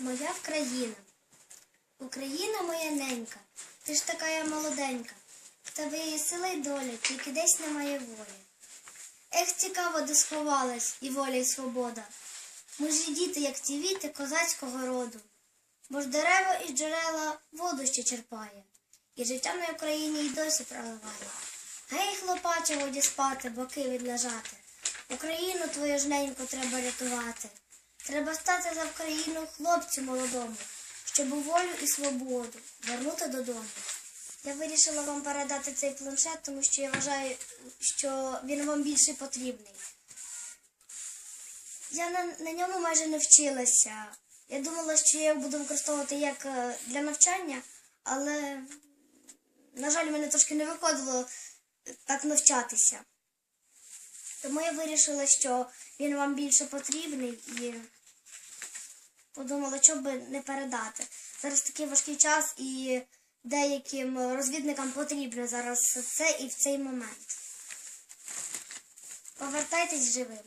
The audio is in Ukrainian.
Моя Вкраїна. Україна моя ненька, ти ж така я молоденька. В тебе є сила й доля, тільки десь немає волі. Ех, цікаво, де сховалась і воля, і свобода. Ми ж діти, як ті віти козацького роду. Бо ж дерева і джерела воду ще черпає, і життя на Україні й досі проливає. Гей, хлопаче, годі спати, боки відлежати. Україну твою ж неньку треба рятувати. Треба стати за Україну хлопцю молодому, щоб у волю і свободу вернути додому. Я вирішила вам передати цей планшет, тому що я вважаю, що він вам більше потрібний. Я на, на ньому майже не вчилася. Я думала, що я його буду використовувати як е, для навчання, але, на жаль, мене трошки не виходило так навчатися. Тому я вирішила, що він вам більше потрібний і подумала, що би не передати. Зараз такий важкий час і деяким розвідникам потрібно зараз це і в цей момент. Повертайтесь живими.